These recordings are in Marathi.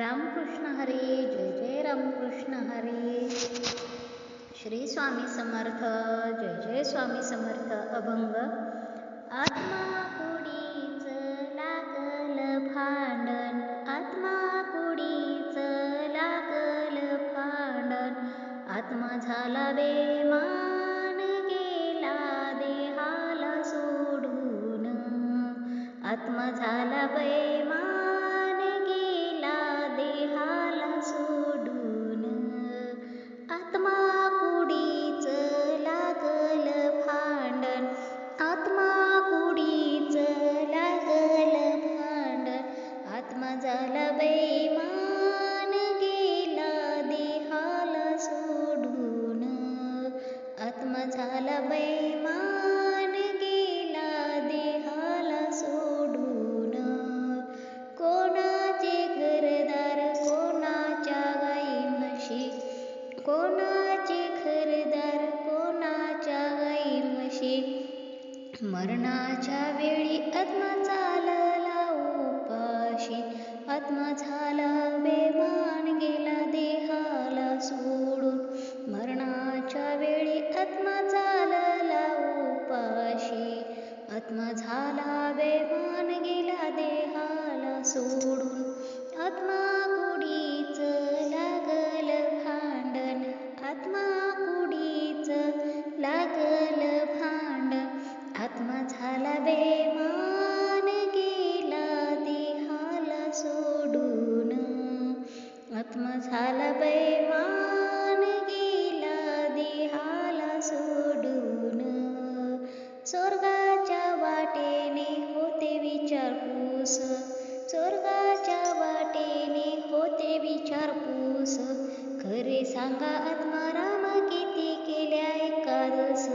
रामकृष्ण हरी जय जय रामकृष्ण हरी. श्री स्वामी समर्थ जय जय स्वामी समर्थ अभंग. आत्मा कुडीच लागल भांडण आत्मा कुडीच लागल भांडण. आत्मा झाला बेमान गेला देहाला सोडून. आत्मा झाला बेमान दिवशी मरणाच्या वेळी आत्मा चालला उपाशी. आत्मा झाला बेमान गेला देहाला सोडून. मरणाच्या वेळी आत्मा चालला उपाशी. आत्मा झाला बेमान गेला देहाला सोडून. आत्मा सांगा आत्माराम किती केल्या एकादस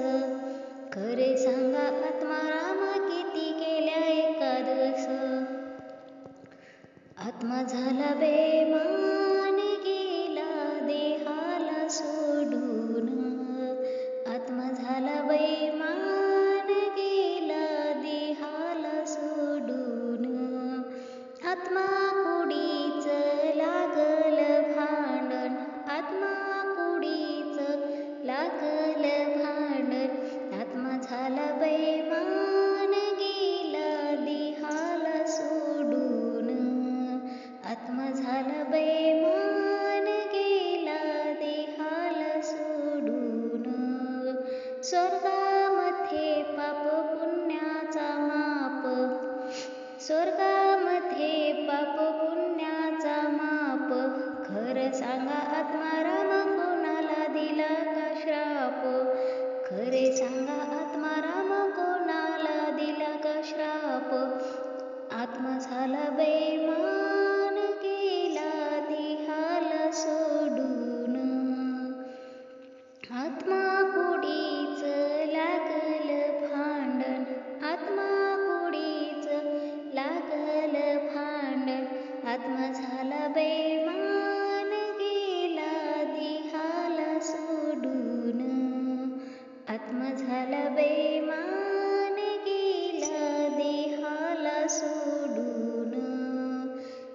खरे सांगा आत्माराम किती केल्या एकादस आत्मा झाला बेमान गेला देहाला सोडून. आत्मा झाला बेमान गेला देहाला सोडून. आत्मा स्वर्गामध्ये पाप पुण्याचा माप. खरं सांगा आत्माराम कोणाला दिला का श्राप? खरे सांगा आत्माराम कोणाला दिला का श्राप? आत्मा झाला बेमा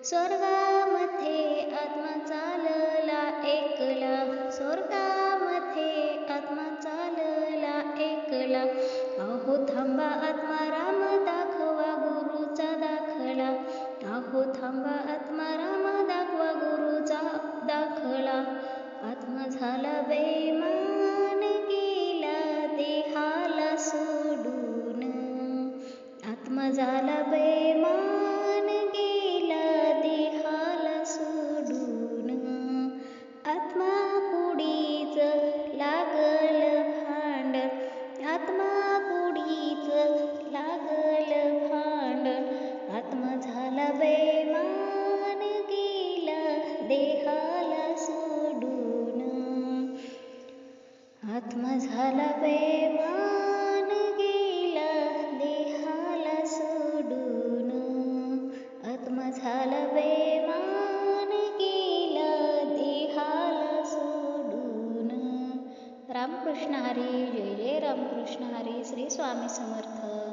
स्वर्गामध्ये आत्मा चालला एकला. स्वर्गामध्ये आत्मा चालला एकला. अहो थांबा आत्मा राम दाखवा गुरुचा दाखला. अहो थांबा आत्मा राम दाखवा गुरुचा दाखला. आत्मा झाला बेमान गेला देहाला सोडून. आत्मा झाला बेमान बेमान गेला देहाला सोडून. आत्मा झाला बेमान गेला देहाला सोडून. आत्मा झाला बेमान गेला देहाला सोडून. रामकृष्ण हरी जय जय रामकृष्ण हरी श्री स्वामी समर्थ.